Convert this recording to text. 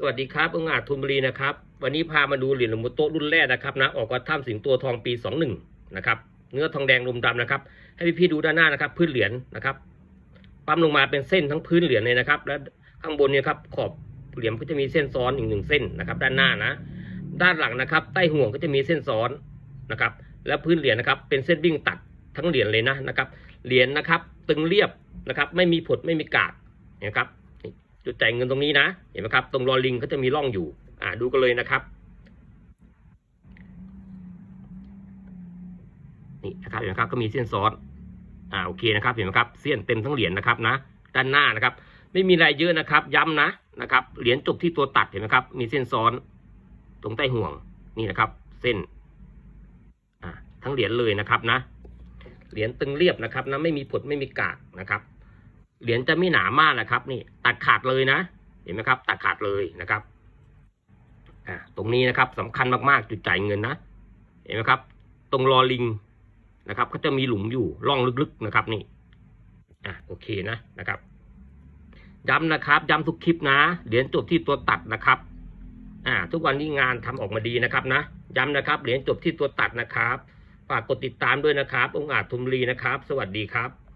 สวัสดีครับองอาจทุนบุรีนะครับ วันนี้พามาดูเหรียญหลวงปู่โตรุ่นแรกนะครับนะออกวัดถ้ำสิงตัวทองปี 21 นะครับเนื้อทองแดงลมดำนะครับ ให้พี่ๆดูด้านหน้านะครับ พื้นเหรียญนะครับปั๊มลงมาเป็นเส้นทั้งพื้นเหรียญเลยนะครับ แล้วข้างบนเนี่ยครับขอบเหรียญก็จะมีเส้นซ้อนอีกหนึ่งเส้นนะครับ ด้านหน้านะ ด้านหลังนะครับ ใต้ห่วงก็จะมีเส้นซ้อนนะครับ แล้วพื้นเหรียญนะครับเป็นเส้นวิ่งตัดทั้งเหรียญเลยนะนะครับเหรียญนะครับ ตึงเรียบนะครับ ไม่มีผดไม่มีกากนะครับ จุดจ่ายเงินตรงนี้นะ เห็นไหมครับ ตรงรอลิงก็จะมีร่องอยู่ อ่าดูกันเลยนะครับ นี่นะครับ เห็นไหมครับ ก็มีเส้นซ้อนอ่า โอเคนะครับ เห็นไหมครับ เส้นเต็มทั้งเหรียญนะครับนะ ด้านหน้านะครับ ไม่มีอะไรเยอะนะครับ ย้ำนะนะครับ เหรียญจบที่ตัวตัด เห็นไหมครับ มีเส้นซ้อน ตรงใต้ห่วง นี่นะครับ เส้น อ่า ทั้งเหรียญเลยนะครับนะ เหรียญตึงเรียบนะครับนะ ไม่มีผดไม่มีกากนะครับ เหรียญจะไม่หนามากนะครับ นี่ตัดขาดเลยนะ เห็นไหมครับ ตัดขาดเลยนะครับอ่าตรงนี้นะครับสำคัญมากๆจุดจ่ายเงินนะ เห็นไหมครับ ตรงรอลิงนะครับก็จะมีหลุมอยู่ร่องลึกๆนะครับ นี่อะโอเคนะนะครับย้ำนะครับย้ำทุกคลิปนะเหรียญจบที่ตัวตัดนะครับอ่าทุกวันนี้งานทำออกมาดีนะครับนะย้ำนะครับเหรียญจบที่ตัวตัดนะครับฝากกดติดตามด้วยนะครับ องค์อาจทุมรีนะครับ สวัสดีครับ